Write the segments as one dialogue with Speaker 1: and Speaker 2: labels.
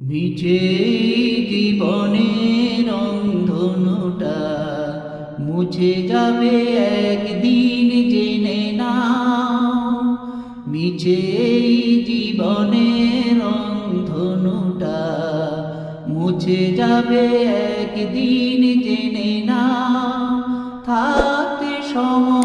Speaker 1: মিছে জীবনের অন্ধনুটা মুছে যাবে একদিন জেনে না। মিছে জীবনের অন্ধনুটা মুছে যাবে একদিন জেনে না। থাকতে সময়।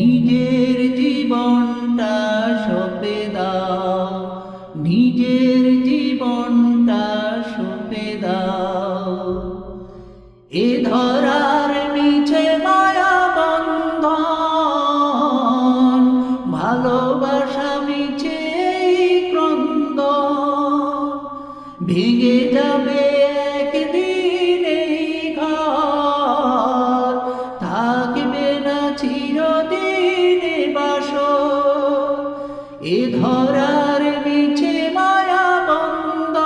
Speaker 1: নিজের জীবনটা সপে দাও, নিজের জীবনটা সপে দাও। এ ধরার মিছে মায়া বন্ধন, ভালোবাসা মিছে এই ক্রন্দন। ভেঙে যাবে একদিন এ ধরার মিছে মায়া বন্ধন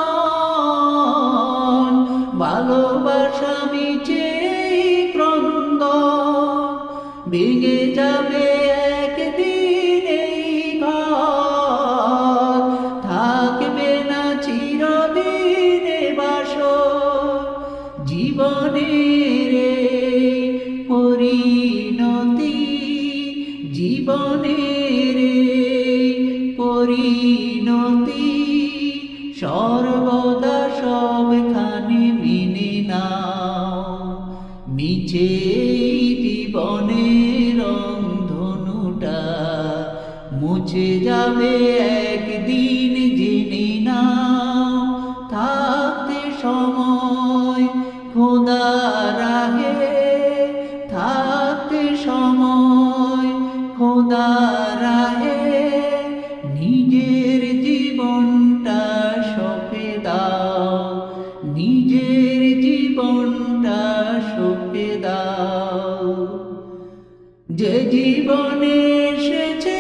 Speaker 1: ভালোবাসা এই ক্রন্দন। ভেঙে যাবে ঘর থাকবে না জীবনের পরিণতি সর্বদা সবখানে মেনে নাও। মিছে জীবনের অন্ধনুটা মুছে যাবে একদিন জেনে নাও। থাকতে সময় জীবনে এসেছে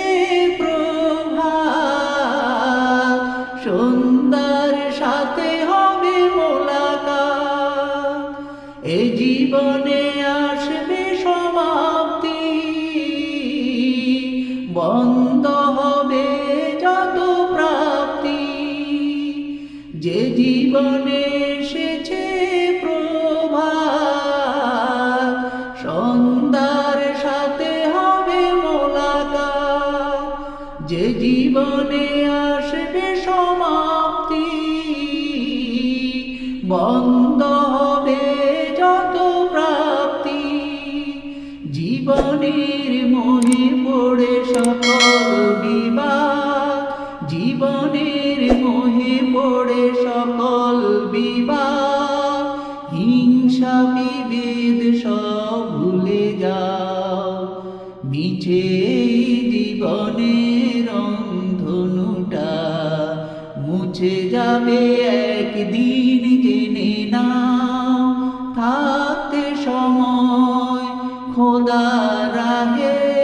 Speaker 1: প্রভাত। সুন্দর সাথে হবে মোলাকাত। এ জীবনে আসবে সমাপ্তি। বন্ধ হবে যত প্রাপ্তি। যে জীবনে এসেছে যে জীবনে আসবে সমাপ্তি, বন্ধ হবে যত প্রাপ্তি। জীবনের মোহে পড়ে সকল বিবাদ, জীবনের মোহে পড়ে সকল বিবাদ। মুছে যাবে একদিন জেনে না থাকতে সময় খোদা রাহে।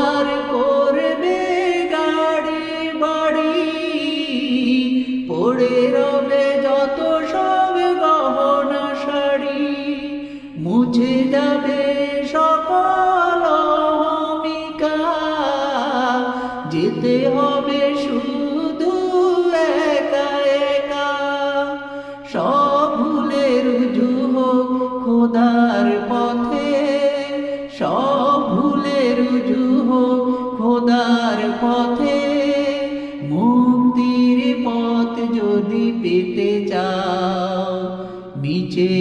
Speaker 1: পথে মুক্তির পথ যদি পেতে চাও মিছে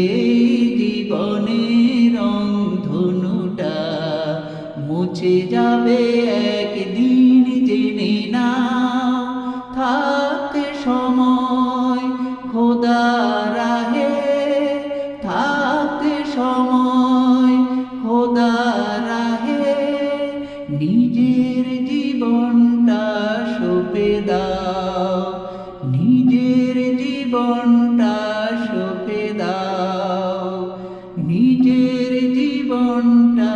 Speaker 1: জীবনের রং ধনুটা মুছে যাবে দাও